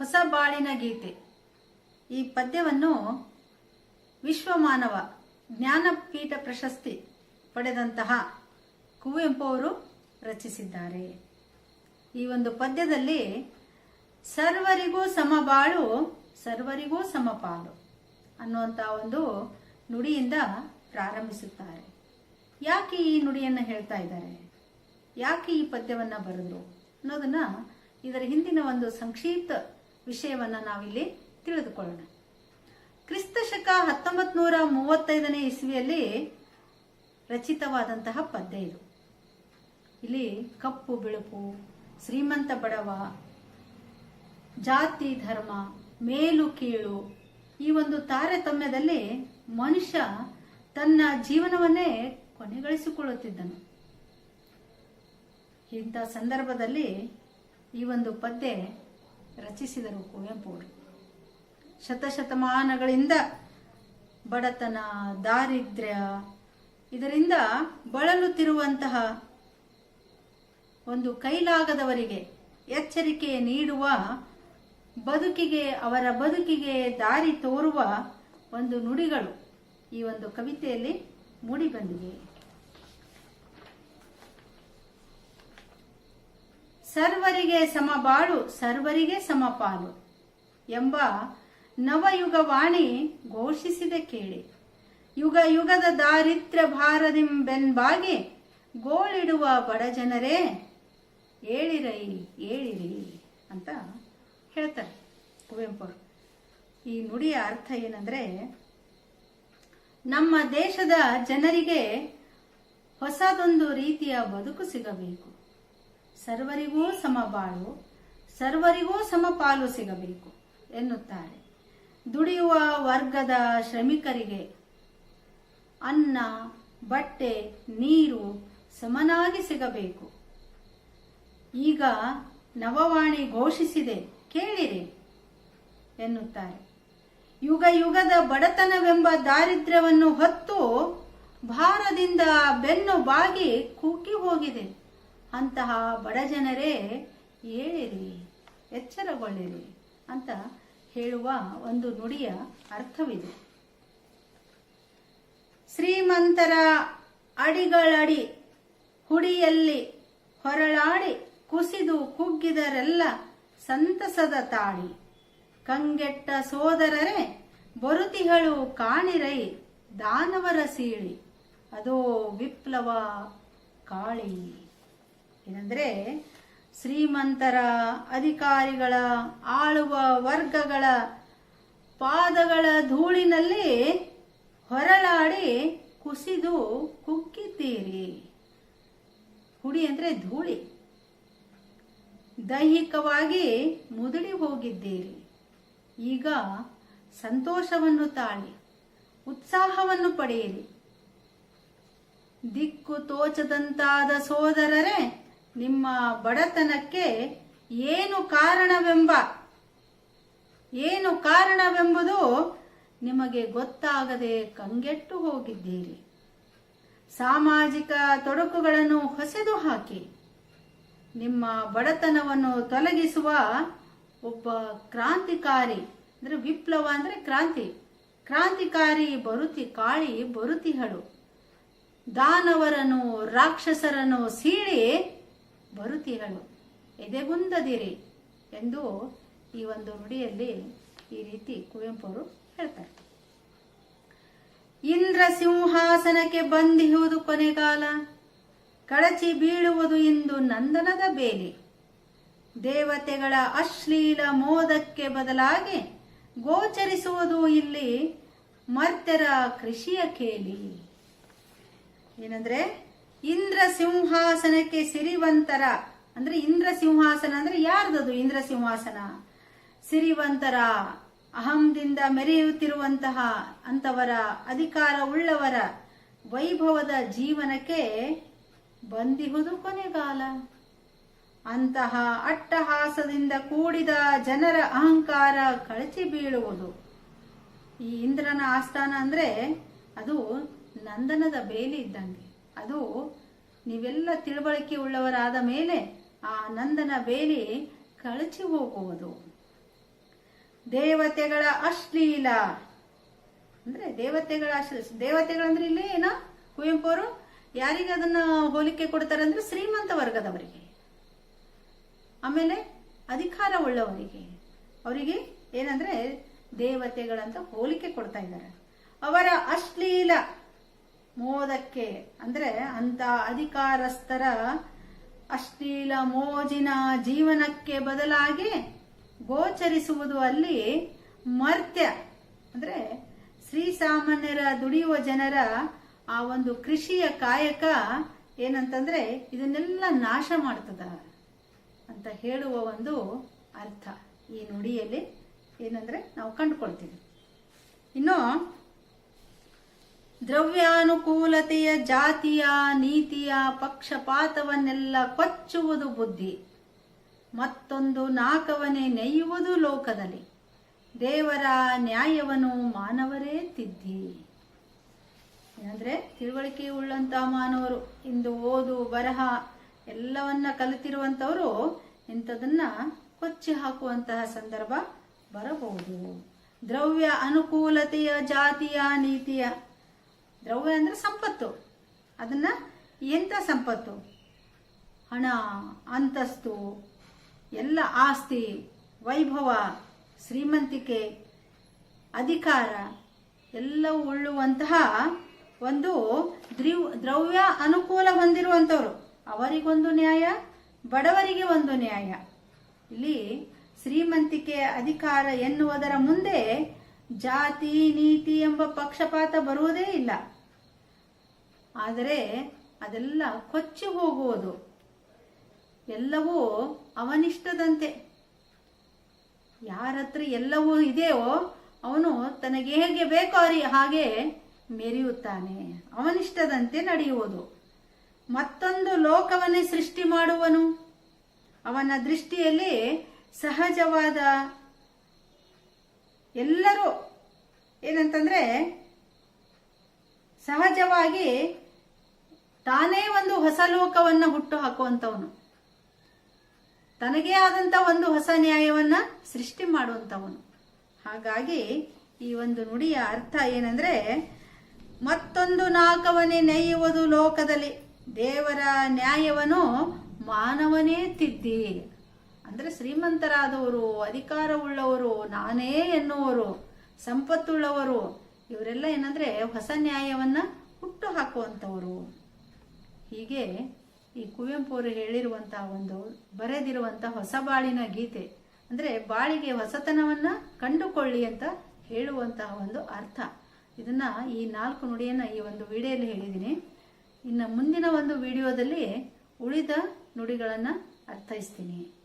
ಹೊಸ ಬಾಳಿನ ಗೀತೆ. ಈ ಪದ್ಯವನ್ನು ವಿಶ್ವಮಾನವ ಜ್ಞಾನಪೀಠ ಪ್ರಶಸ್ತಿ ಪಡೆದಂತಹ ಕುವೆಂಪು ಅವರು ರಚಿಸಿದ್ದಾರೆ. ಈ ಒಂದು ಪದ್ಯದಲ್ಲಿ ಸರ್ವರಿಗೂ ಸಮಬಾಳು, ಸರ್ವರಿಗೂ ಸಮಪಾಲು ಅನ್ನುವಂಥ ಒಂದು ನುಡಿಯಿಂದ ಪ್ರಾರಂಭಿಸುತ್ತಾರೆ. ಯಾಕೆ ಈ ನುಡಿಯನ್ನು ಹೇಳ್ತಾ ಇದ್ದಾರೆ? ಯಾಕೆ ಈ ಪದ್ಯವನ್ನು ಬರೆದ್ರು ಅನ್ನೋದನ್ನ ಇದರ ಹಿಂದಿನ ಒಂದು ಸಂಕ್ಷಿಪ್ತ ವಿಷಯವನ್ನ ನಾವಿಲ್ಲಿ ತಿಳಿದುಕೊಳ್ಳೋಣ. ಕ್ರಿಸ್ತ ಶಕ ಹತ್ತೊಂಬತ್ ನೂರ ಮೂವತ್ತೈದನೇ ಇಸ್ವಿಯಲ್ಲಿ ರಚಿತವಾದಂತಹ ಪದ್ಯ ಇದು. ಇಲ್ಲಿ ಕಪ್ಪು, ಬಿಳುಪು, ಶ್ರೀಮಂತ ಬಡವ, ಜಾತಿ, ಧರ್ಮ, ಮೇಲು, ಕೀಳು ಈ ಒಂದು ತಾರತಮ್ಯದಲ್ಲಿ ಮನುಷ್ಯ ತನ್ನ ಜೀವನವನ್ನೇ ಕೊನೆಗಳಿಸಿಕೊಳ್ಳುತ್ತಿದ್ದನು. ಇಂಥ ಸಂದರ್ಭದಲ್ಲಿ ಈ ಒಂದು ಪದ್ಯ ರಚಿಸಿದರು ಕುವೆಂಪು ಅವರು ಶತಶತಮಾನಗಳಿಂದ ಬಡತನ, ದಾರಿದ್ರ್ಯ ಇದರಿಂದ ಬಳಲುತ್ತಿರುವಂತಹ ಒಂದು ಕೈಲಾಗದವರಿಗೆ ಎಚ್ಚರಿಕೆ ನೀಡುವ, ಬದುಕಿಗೆ, ಅವರ ಬದುಕಿಗೆ ದಾರಿ ತೋರುವ ಒಂದು ನುಡಿಗಳು ಈ ಒಂದು ಕವಿತೆಯಲ್ಲಿ ಮೂಡಿಬಂದಿವೆ ಸರ್ವರಿಗೆ ಸಮಬಾಳು, ಸರ್ವರಿಗೆ ಸಮಪಾಲು ಎಂಬ ನವಯುಗ ವಾಣಿ ಘೋಷಿಸಿದೆ ಕೇಳಿ. ಯುಗ ಯುಗದ ದಾರಿದ್ರ್ಯ ಭಾರದಿಂಬೆನ್ಬಾಗಿ ಗೋಳಿಡುವ ಬಡಜನರೇ ಏಳಿರೈ, ಏಳಿರಿ ಅಂತ ಹೇಳ್ತಾರೆ ಕುವೆಂಪು ಈ ನುಡಿಯ ಅರ್ಥ ಏನಂದ್ರೆ, ನಮ್ಮ ದೇಶದ ಜನರಿಗೆ ಹೊಸದೊಂದು ರೀತಿಯ ಬದುಕು ಸಿಗಬೇಕು. ಸರ್ವರಿಗೂ ಸಮಬಾಳು, ಸರ್ವರಿಗೂ ಸಮಪಾಲು ಸಿಗಬೇಕು ಎನ್ನುತ್ತಾರೆ. ದುಡಿಯುವ ವರ್ಗದ ಶ್ರಮಿಕರಿಗೆ ಅನ್ನ, ಬಟ್ಟೆ, ನೀರು ಸಮನಾಗಿ ಸಿಗಬೇಕು. ಈಗ ನವವಾಣಿ ಘೋಷಿಸಿದೆ, ಕೇಳಿರಿ ಎನ್ನುತ್ತಾರೆ. ಯುಗ ಯುಗದ ಬಡತನವೆಂಬ ದಾರಿದ್ರ್ಯವನ್ನು ಹೊತ್ತು ಭಾರದಿಂದ ಬೆನ್ನು ಬಾಗಿ ಕುಗ್ಗಿ ಹೋಗಿದೆ. ಅಂತಹ ಬಡ ಜನರೇ ಏಳಿರಿ, ಎಚ್ಚರಗೊಳ್ಳಿರಿ ಅಂತ ಹೇಳುವ ಒಂದು ನುಡಿಯ ಅರ್ಥವಿದೆ. ಶ್ರೀಮಂತರ ಅಡಿಗಳಡಿ ಹುಡಿಯಲ್ಲಿ ಹೊರಳಾಡಿ ಕುಸಿದು ಕುಗ್ಗಿದರೆಲ್ಲ ಸಂತಸದ ತಾಳಿ. ಕಂಗೆಟ್ಟ ಸೋದರರೇ, ಬರುತಿಗಳು ಕಾಣಿರೈ ದಾನವರ ಸೀಳಿ. ಅದೋ ವಿಪ್ಲವ ಕಾಳಿ. ಏನಂದ್ರೆ, ಶ್ರೀಮಂತರ ಅಧಿಕಾರಿಗಳ ಆಳುವ ವರ್ಗಗಳ ಪಾದಗಳ ಧೂಳಿನಲ್ಲಿ ಹೊರಳಾಡಿ ಕುಸಿದು ಕುಕ್ಕಿದ್ದೀರಿ. ಹುಡಿ ಅಂದ್ರೆ ಧೂಳಿ. ದೈಹಿಕವಾಗಿ ಮುದುಡಿ ಹೋಗಿದ್ದೀರಿ. ಈಗ ಸಂತೋಷವನ್ನು ತಾಳಿ, ಉತ್ಸಾಹವನ್ನು ಪಡೆಯಿರಿ. ದಿಕ್ಕು ತೋಚದಂತಾದ ಸೋದರರೇ ನಿಮ್ಮ ಬಡತನಕ್ಕೆ ಏನು ಕಾರಣವೆಂಬ, ಏನು ಕಾರಣವೆಂಬುದು ನಿಮಗೆ ಗೊತ್ತಾಗದೆ ಕಂಗೆಟ್ಟು ಹೋಗಿದ್ದೀರಿ. ಸಾಮಾಜಿಕ ತೊಡಕುಗಳನ್ನು ಹೊಸೆದು ಹಾಕಿ, ನಿಮ್ಮ ಬಡತನವನ್ನು ತೊಲಗಿಸುವ ಒಬ್ಬ ಕ್ರಾಂತಿಕಾರಿ, ಅಂದ್ರೆ ವಿಪ್ಲವ ಅಂದ್ರೆ ಕ್ರಾಂತಿ, ಕ್ರಾಂತಿಕಾರಿ ಬರುತಿ ಕಾಳಿ ಬರುತಿಹಳು. ದಾನವರನ್ನು, ರಾಕ್ಷಸರನ್ನು ಸೀಳಿ ಬರುತಿಹಳು ಎದೆಗುಂದದಿರಿ ಎಂದು ಈ ಒಂದು ನುಡಿಯಲ್ಲಿ ಈ ರೀತಿ ಕುವೆಂಪು ಅವರು ಹೇಳ್ತಾರೆ. ಇಂದ್ರ ಸಿಂಹಾಸನಕ್ಕೆ ಬಂದಿಹುದು ಕೊನೆಗಾಲ. ಕಳಚಿ ಬೀಳುವುದು ಇಂದು ನಂದನದ ಬೇಲಿ. ದೇವತೆಗಳ ಅಶ್ಲೀಲ ಮೋದಕ್ಕೆ ಬದಲಾಗಿ ಗೋಚರಿಸುವುದು ಇಲ್ಲಿ ಮರ್ತ್ಯರ ಕೃಷಿಯ ಕೇಲಿ. ಏನಂದ್ರೆ ಇಂದ್ರ ಸಿಂಹಾಸನಕ್ಕೆ ಸಿರಿವಂತರ. ಅಂದ್ರೆ ಇಂದ್ರ ಸಿಂಹಾಸನ ಅಂದ್ರೆ ಯಾರ್ದದು ಇಂದ್ರ ಸಿಂಹಾಸನ ಸಿರಿವಂತರ, ಅಹಂದಿಂದ ಮೆರೆಯುತ್ತಿರುವಂತಹ ಅಂತವರ, ಅಧಿಕಾರ ಉಳ್ಳವರ ವೈಭವದ ಜೀವನಕ್ಕೆ ಬಂದಿಹುದು ಕೊನೆಗಾಲ. ಅಂತಹ ಅಟ್ಟಹಾಸದಿಂದ ಕೂಡಿದ ಜನರ ಅಹಂಕಾರ ಕಳಚಿ ಬೀಳುವುದು. ಈ ಇಂದ್ರನ ಆಸ್ಥಾನ ಅಂದ್ರೆ ಅದು ನಂದನದ ಬೇಲಿ ಇದ್ದಂಗೆ. ಅದು ನೀವೆಲ್ಲ ತಿಳುವಳಿಕೆ ಉಳ್ಳವರಾದ ಮೇಲೆ ಆ ನಂದನ ಬೇಲಿ ಕಳಚಿ ಹೋಗುವುದು. ದೇವತೆಗಳ ಅಶ್ಲೀಲ. ಅಂದ್ರೆ ದೇವತೆಗಳ ಅಶ್ಲೀಲ. ದೇವತೆಗಳಂದ್ರೆ ಇಲ್ಲಿ ಏನ? ಕುವೆಂಪು ಅವರು ಯಾರಿಗೆ ಅದನ್ನ ಹೋಲಿಕೆ ಕೊಡ್ತಾರೆ ಅಂದ್ರೆ ಶ್ರೀಮಂತ ವರ್ಗದವರಿಗೆ. ಆಮೇಲೆ ಅಧಿಕಾರ ಉಳ್ಳವರಿಗೆ. ಅವರಿಗೆ ಏನಂದ್ರೆ ದೇವತೆಗಳಂತ ಹೋಲಿಕೆ ಕೊಡ್ತಾ ಇದ್ದಾರೆ. ಅವರ ಅಶ್ಲೀಲ. ಮೋದಕ್ಕೆ, ಅಂದ್ರೆ ಅಂತ ಅಧಿಕಾರಸ್ಥರ ಅಶ್ಲೀಲ ಮೋಜಿನ ಜೀವನಕ್ಕೆ ಬದಲಾಗಿ ಗೋಚರಿಸುವುದು ಅಲ್ಲಿ ಮರ್ತ್ಯ. ಅಂದ್ರೆ ಶ್ರೀ ಸಾಮಾನ್ಯರ ದುಡಿಯುವ ಜನರ ಆ ಒಂದು ಕೃಷಿಯ ಕಾಯಕ ಏನಂತಂದ್ರೆ ಇದನ್ನೆಲ್ಲ ನಾಶ ಮಾಡ್ತದ ಅಂತ ಹೇಳುವ ಒಂದು ಅರ್ಥ. ಈ ನುಡಿಯಲ್ಲಿ ಏನಂದ್ರೆ ನಾವು ಕಂಡುಕೊಳ್ತೀವಿ. ಇನ್ನು ದ್ರವ್ಯಾನುಕೂಲತೆಯ ಜಾತಿಯ ನೀತಿಯ ಪಕ್ಷಪಾತವನ್ನೆಲ್ಲ ಕೊಚ್ಚುವುದು ಬುದ್ಧಿ. ಮತ್ತೊಂದು ನಾಕವನೇ ನೆಯ್ಯುವುದು ಲೋಕದಲ್ಲಿ. ದೇವರ ನ್ಯಾಯವನ್ನು ಮಾನವರೇ ತಿದ್ದಿ. ಏನಂದ್ರೆ, ತಿಳುವಳಿಕೆ ಉಳ್ಳಂತಹ ಮಾನವರು, ಇಂದು ಓದು, ಬರಹ ಎಲ್ಲವನ್ನ ಕಲಿತಿರುವಂತವರು ಇಂಥದನ್ನ ಕೊಚ್ಚಿ ಹಾಕುವಂತಹ ಸಂದರ್ಭ ಬರಬಹುದು. ದ್ರವ್ಯ ಅನುಕೂಲತೆಯ ಜಾತಿಯ ನೀತಿಯ ದ್ರವ್ಯ ಅಂದ್ರೆ ಸಂಪತ್ತು. ಅದನ್ನ ಎಂತ ಸಂಪತ್ತು? ಹಣ, ಅಂತಸ್ತು, ಎಲ್ಲ ಆಸ್ತಿ, ವೈಭವ, ಶ್ರೀಮಂತಿಕೆ, ಅಧಿಕಾರ, ಎಲ್ಲವೂ ಉಳ್ಳುವಂತಹ ಒಂದು ದ್ರಿವ್, ದ್ರವ್ಯ ಅನುಕೂಲ ಹೊಂದಿರುವಂಥವ್ರು. ಅವರಿಗೊಂದು ನ್ಯಾಯ, ಬಡವರಿಗೆ ಒಂದು ನ್ಯಾಯ. ಇಲ್ಲಿ ಶ್ರೀಮಂತಿಕೆ, ಅಧಿಕಾರ ಎನ್ನುವುದರ ಮುಂದೆ ಜಾತಿ, ನೀತಿ ಎಂಬ ಪಕ್ಷಪಾತ ಬರುವುದೇ ಇಲ್ಲ. ಆದರೆ ಅದೆಲ್ಲ ಕೊಚ್ಚಿ ಹೋಗುವುದು. ಎಲ್ಲವೂ ಅವನಿಷ್ಟದಂತೆ. ಯಾರ ಹತ್ರ ಎಲ್ಲವೂ ಇದೆಯೋ ಅವನು ತನಗೆ ಹೇಗೆ ಬೇಕೋ ಹಾಗೆ ಮೆರೆಯುತ್ತಾನೆ. ಅವನಿಷ್ಟದಂತೆ ನಡೆಯುವುದು. ಮತ್ತೊಂದು ಲೋಕವನ್ನೇ ಸೃಷ್ಟಿ ಮಾಡುವನು. ಅವನ ದೃಷ್ಟಿಯಲ್ಲಿ ಸಹಜವಾದ ಎಲ್ಲರೂ ಏನಂತಂದ್ರೆ ಸಹಜವಾಗಿ ತಾನೇ ಒಂದು ಹೊಸ ಲೋಕವನ್ನ ಹುಟ್ಟು ಹಾಕುವಂತವನು ತನಗೇ ಆದಂತ ಒಂದು ಹೊಸ ನ್ಯಾಯವನ್ನ ಸೃಷ್ಟಿ ಮಾಡುವಂತವನು ಹಾಗಾಗಿ ಈ ಒಂದು ನುಡಿಯ ಅರ್ಥ ಏನಂದ್ರೆ, ಮತ್ತೊಂದು ನಾಕವನೇ ನೆಯ್ಯುವುದು ಲೋಕದಲ್ಲಿ. ದೇವರ ನ್ಯಾಯವನ್ನು ಮಾನವನೇ ತಿದ್ದಿ. ಅಂದ್ರೆ ಶ್ರೀಮಂತರಾದವರು, ಅಧಿಕಾರವುಳ್ಳವರು, ನಾನೇ ಎನ್ನುವರು, ಸಂಪತ್ತುಳ್ಳವರು, ಇವರೆಲ್ಲ ಏನಂದ್ರೆ ಹೊಸ ನ್ಯಾಯವನ್ನ ಹುಟ್ಟು ಹಾಕುವಂತವರು ಹೀಗೆ ಈ ಕುವೆಂಪು ಅವರು ಹೇಳಿರುವಂತಹ ಒಂದು ಬರೆದಿರುವಂತಹ ಹೊಸ ಬಾಳಿನ ಗೀತೆ. ಅಂದ್ರೆ ಬಾಳಿಗೆ ಹೊಸತನವನ್ನ ಕಂಡುಕೊಳ್ಳಿ ಅಂತ ಹೇಳುವಂತಹ ಒಂದು ಅರ್ಥ. ಇದನ್ನ ಈ ನಾಲ್ಕು ನುಡಿಯನ್ನ ಈ ಒಂದು ವಿಡಿಯೋಲಿ ಹೇಳಿದ್ದೀನಿ. ಇನ್ನು ಮುಂದಿನ ಒಂದು ವಿಡಿಯೋದಲ್ಲಿ ಉಳಿದ ನುಡಿಗಳನ್ನು ಅರ್ಥೈಸ್ತೀನಿ.